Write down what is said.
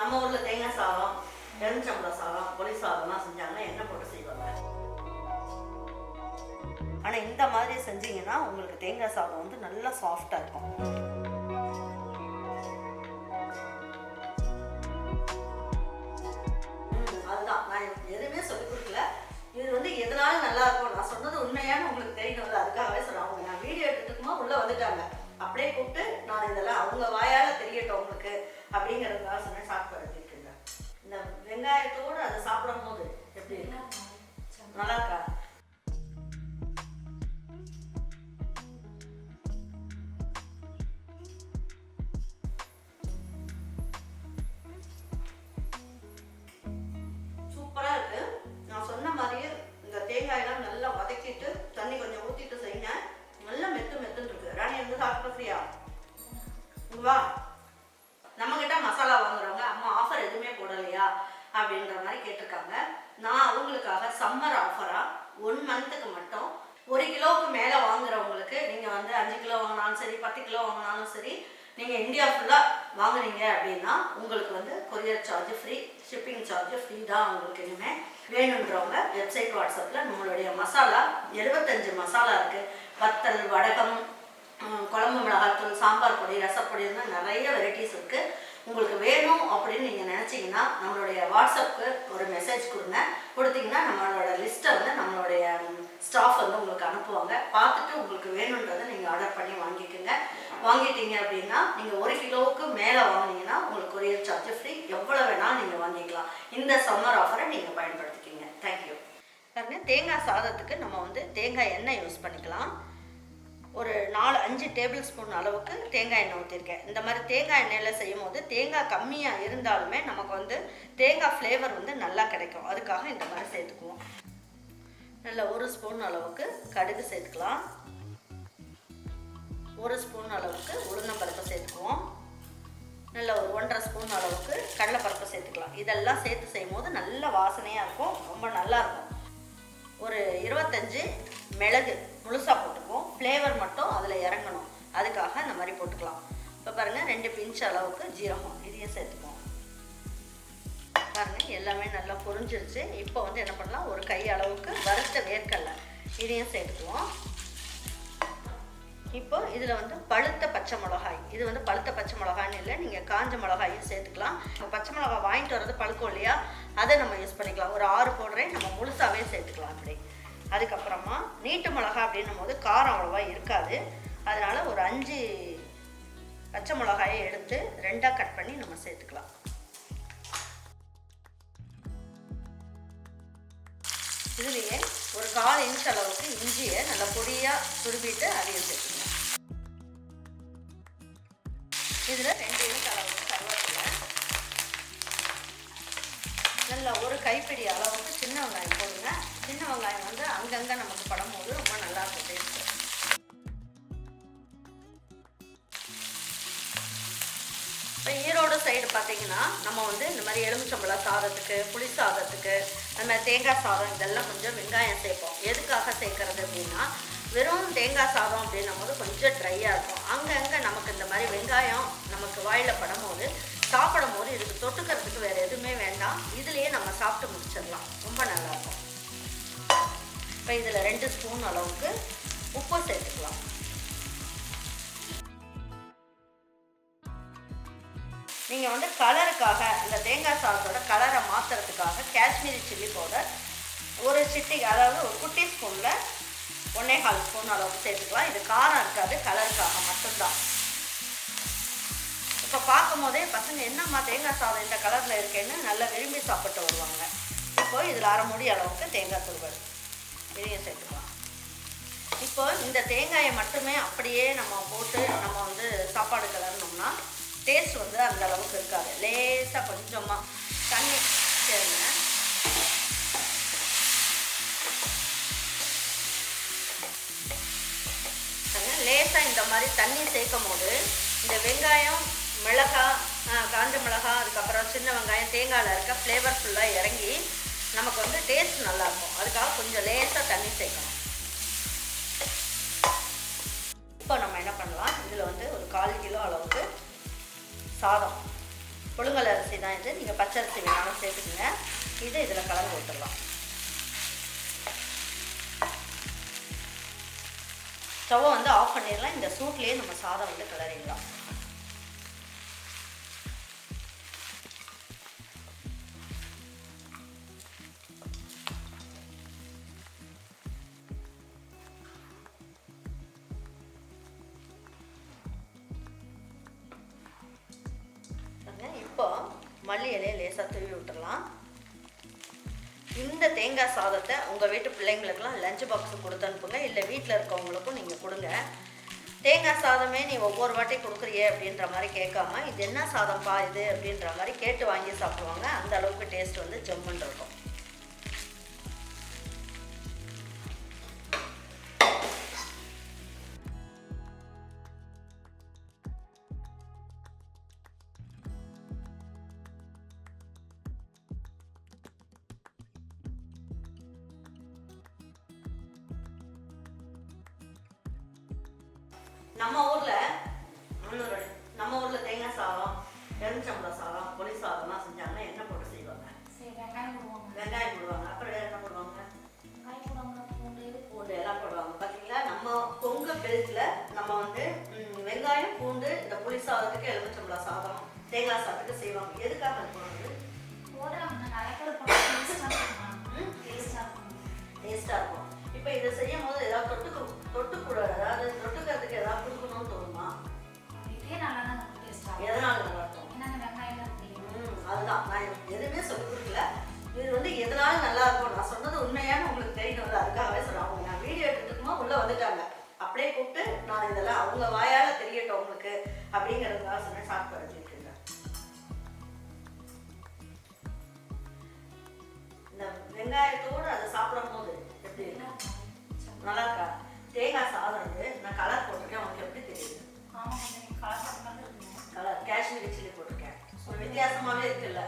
நம்ம ஊரில் தேங்காய் சாதம் எலுமிச்சம்பழ சாதம் புளி சாதம்லாம் செஞ்சாங்கன்னா என்ன போட்டு செய்வாங்க. ஆனால் இந்த மாதிரி செஞ்சீங்கன்னா உங்களுக்கு தேங்காய் சாதம் வந்து நல்லா சாஃப்டாக இருக்கும். வா. நம்ம கிட்ட மசாலா வாங்குறவங்க அம்மா ஆஃபர் எதுவுமே போடலையா? அப்படின்ற மாதிரி கேட்டிருக்காங்க. நான் அவங்களுக்காக சம்மர் ஆஃபரா ஒன் மந்த்துக்கு மட்டும் ஒரு கிலோவுக்கு மேலே வாங்குறவங்களுக்கு நீங்கள் வந்து அஞ்சு கிலோ வாங்கினாலும் சரி பத்து கிலோ வாங்கினாலும் சரி நீங்கள் இந்தியா ஃபுல்லாக வாங்குனீங்க அப்படின்னா உங்களுக்கு வந்து courier charge free shipping charge free தான் உங்களுக்கு இனிமேல் வேணுன்றவங்க வெப்சைட் வாட்ஸ்அப்பில் நம்மளுடைய மசாலா எழுபத்தஞ்சு மசாலா இருக்குது வத்தல் வடகம் குழம்பு சாம்பார் பொடி ரசப்பொடின்னு நிறைய வெரைட்டிஸ் இருக்குது உங்களுக்கு வேணும் அப்படின்னு நீங்கள் நினச்சிங்கன்னா நம்மளுடைய வாட்ஸ்அப்புக்கு ஒரு மெசேஜ் கொடுங்க. கொடுத்தீங்கன்னா நம்மளோட லிஸ்ட்டை வந்து நம்மளுடைய ஸ்டாஃப் வந்து உங்களுக்கு அனுப்புவாங்க. பார்த்துட்டு உங்களுக்கு வேணுன்றதை நீங்கள் ஆர்டர் பண்ணி வாங்கிக்கோங்க. வாங்கிட்டீங்க அப்படின்னா நீங்கள் ஒரு கிலோவுக்கு மேலே வாங்கினீங்கன்னா உங்களுக்கு கொரியர் சார்ஜ் ஃப்ரீ எவ்வளோ வேணாலும் நீங்கள் வாங்கிக்கலாம். இந்த சம்மர் ஆஃபரை நீங்கள் பயன்படுத்திக்கிங்க. தேங்க்யூ பாருங்க தேங்காய் சாதத்துக்கு நம்ம வந்து தேங்காய் எண்ணெய் யூஸ் பண்ணிக்கலாம். டேபிள் ஸ்பூன் அளவுக்கு தேங்காய் எண்ணெய் ஊற்றிருக்கேன் இந்த மாதிரி தேங்காய் எண்ணெயில் செய்யும் போது தேங்காய் கம்மியாக இருந்தாலுமே நமக்கு வந்து தேங்காய் ஃப்ளேவர் வந்து நல்லா கிடைக்கும். அதுக்காக இந்த மாதிரி சேர்த்துக்குவோம். நல்ல ஒரு ஸ்பூன் அளவுக்கு கடுகு சேர்த்துக்கலாம். ஒரு ஸ்பூன் அளவுக்கு உளுந்தம்பருப்பு சேர்த்துக்குவோம். நல்ல ஒரு ஒன்றரை ஸ்பூன் அளவுக்கு கடலைப்பருப்பு சேர்த்துக்கலாம். இதெல்லாம் சேர்த்து செய்யும் போது நல்ல வாசனையாக இருக்கும். ரொம்ப நல்லா இருக்கும். ஒரு இருபத்தஞ்சு மிளகு முழுசாக போட்டுக்குவோம். ஃப்ளேவர் மட்டும் அதில் இறங்கணும். அதுக்காக இந்த மாதிரி போட்டுக்கலாம். இப்போ பாருங்கள் ரெண்டு பிஞ்ச் அளவுக்கு ஜீரகம். இதையும் சேர்த்துக்குவோம் பாருங்கள் எல்லாமே நல்லா பொரிஞ்சிருச்சு. இப்போ வந்து என்ன பண்ணலாம்? ஒரு கை அளவுக்கு வறுத்த வேர்க்கடலை. இதையும் சேர்த்துக்குவோம். இப்போ இதில் வந்து பழுத்த பச்சை மிளகாய். இது வந்து பழுத்த பச்சை மிளகாய்னு இல்லை நீங்கள் காஞ்ச மிளகாயும் சேர்த்துக்கலாம். இப்போ பச்சை மிளகாய் வாங்கிட்டு வர்றது பழுக்கும் இல்லையா? அதை நம்ம யூஸ் பண்ணிக்கலாம். ஒரு ஆறு போடுறேன். நம்ம முழுசாகவே சேர்த்துக்கலாம் அப்படி அதுக்கப்புறமா நீட்டு மிளகாய் அப்படின்னும் போது காரம் அவ்வளோவா இருக்காது. அதனால் ஒரு அஞ்சு பச்சை மிளகாயை எடுத்து ரெண்டாக கட் பண்ணி நம்ம சேர்த்துக்கலாம். இதுலேயே ஒரு கால் இன்ச் அளவுக்கு இஞ்சியை நல்லா பொடியாக துருவிட்டு அதையும் சேர்த்துக்கலாம். ஒரு கைப்பிடி அளவுக்கு சின்ன வெங்காயம் போடுங்க. சின்ன வெங்காயம் வந்து அங்கங்கே நமக்கு படும்போது ரொம்ப நல்லா இருக்கும் டேஸ்ட்டு இப்போ ஈரோடு சைடு பார்த்தீங்கன்னா நம்ம வந்து இந்த மாதிரி எலுமிச்சம்பழ சாதத்துக்கு புளி சாதத்துக்கு அந்த மாதிரி தேங்காய் சாதம் இதெல்லாம் கொஞ்சம் வெங்காயம் சேர்ப்போம். எதுக்காக சேர்க்கறது அப்படின்னா வெறும் தேங்காய் சாதம் அப்படின்னும் போது கொஞ்சம் ட்ரையாக இருக்கும். அங்கங்கே நமக்கு இந்த மாதிரி வெங்காயம் நமக்கு வாயில் படும்போது சாப்பிடும் போது இதுக்கு தொட்டுக்கிறதுக்கு வேறு வேண்டாம் இதுலேயே நம்ம சாப்பிட்டு முடிச்சிடலாம். ரொம்ப நல்லாயிருக்கும் இப்போ இதில் ரெண்டு ஸ்பூன் அளவுக்கு உப்பு சேர்த்துக்கலாம். நீங்கள் வந்து கலருக்காக இந்த தேங்காய் சாதத்தோட கலரை மாற்றுறதுக்காக காஷ்மீரி சில்லி பவுடர் ஒரு சிட்டி அதாவது ஒரு குட்டி ஸ்பூனில் ஒன்னே கால் ஸ்பூன் அளவுக்கு சேர்த்துக்கலாம். இது காரம் இருக்காது கலருக்காக மட்டும்தான். இப்போ பார்க்கும் போதே பசங்க என்னம்மா தேங்காய் சாதம் இந்த கலரில் இருக்கேன்னு நல்லா விரும்பி சாப்பிட்டு வருவாங்க. இப்போ இதில் அரை மூடி அளவுக்கு தேங்காய் துருவல். இதையும் சேர்த்துக்கலாம். இப்போ இந்த தேங்காயை மட்டுமே அப்படியே நம்ம போட்டு நம்ம வந்து சாப்பாடு கலரணும்னா டேஸ்ட் வந்து அந்த அளவுக்கு இருக்காது. லேசாக கொஞ்சமாக தண்ணி சேருங்க. லேசாக இந்த மாதிரி தண்ணி சேர்க்கும் போது இந்த வெங்காயம் மிளகாய் காஞ்ச மிளகாய் அதுக்கப்புறம் சின்ன வெங்காயம் தேங்காயில் இருக்க ஃப்ளேவர் ஃபுல்லாக இறங்கி நமக்கு வந்து டேஸ்ட் நல்லாயிருக்கும் அதுக்காக கொஞ்சம் லேசாக தண்ணி சேர்க்கணும். இப்போ நம்ம என்ன பண்ணலாம்? இதில் வந்து ஒரு கால் கிலோ அளவுக்கு சாதம். புழுங்கல் அரிசி தான் இது. நீங்கள் பச்சை அரிசி வேணாலும் சேர்த்துக்கோங்க. இது இதில் கலந்து விட்டுடலாம் ஸ்டவ்வை வந்து ஆஃப் பண்ணிடலாம். இந்த சூட்லேயே நம்ம சாதம் வந்து கிளறிடலாம். மல்லி இலையை லேசாக தூவி விட்டுடலாம் இந்த தேங்காய் சாதத்தை உங்கள் வீட்டு பிள்ளைங்களுக்கெல்லாம் லஞ்ச் பாக்ஸ் கொடுத்து அனுப்புங்க. இல்லை வீட்டில் இருக்கவங்களுக்கும் நீங்கள் கொடுங்க. தேங்காய் சாதமே நீ ஒவ்வொரு வாட்டி கொடுக்குறியே அப்படின்ற மாதிரி கேட்காம இது என்ன சாதம்ப்பா இது அப்படின்ற மாதிரி கேட்டு வாங்கி சாப்பிடுவாங்க. அந்த அளவுக்கு டேஸ்ட் வந்து ஜம்முன்னு இருக்கும். நம்ம ஊர்ல. நம்ம ஊர்ல தேங்காய் சாதம் எலுமிச்சம்பழம் சாதம் புளி சாதம்லாம் செஞ்சாங்கன்னா என்ன போட்டு செய்வாங்க? வெங்காயம் போடுவாங்க. அப்புறம் வேற என்ன போடுவாங்க? பூண்டு. எல்லாம் போடுவாங்க. பாத்தீங்களா? நம்ம கொங்கு பெல்ட்ல நம்ம வந்து வெங்காயம் பூண்டு இந்த புளி சாதத்துக்கு எலுமிச்சம்பழம் சாதம் தேங்காய் சாதத்துக்கு செய்வாங்க. எதுக்காக அது போடுறது? போடுறாங்க. டேஸ்டா இருக்கும். இப்போ இதை செய்யும் போது ஏதாவது தொட்டுக்கு தொட்டுக்கூட அதாவது தொட்டுக்கிறதுக்கு ஏதாவது கொடுக்கணும்னு தோணுமா? இதே நல்லா தான் எதனால நல்லா இருக்கும்? அதுதான். நான் எதுவுமே சொல்லி கொடுக்கல. இது வந்து எதனால நல்லா இருக்கும்? நான் சொன்னது உண்மையான உங்களுக்கு தெரியணும் அதுக்காகவே சொல்றேன். அவங்க நான் வீடியோ எடுத்துக்குமா உள்ள வந்துட்டாங்க. அப்படியே கூப்பிட்டு நான் இதெல்லாம் அவங்க வாயால தெரியட்டும் உங்களுக்கு அப்படிங்கிறதுக்காக சொன்னேன். சாப்பிட்டு வச்சுட்டு இந்த வெங்காயத்தோடு நல்லா இருக்கா தேங்காய் சாதம் வந்து நான் கலர் போட்டிருக்கேன். உனக்கு எப்படி தெரியுது? கலர் காஷ்மீரி சில்லி போட்டிருக்கேன். ஒரு வித்தியாசமாவே இருக்குல்ல.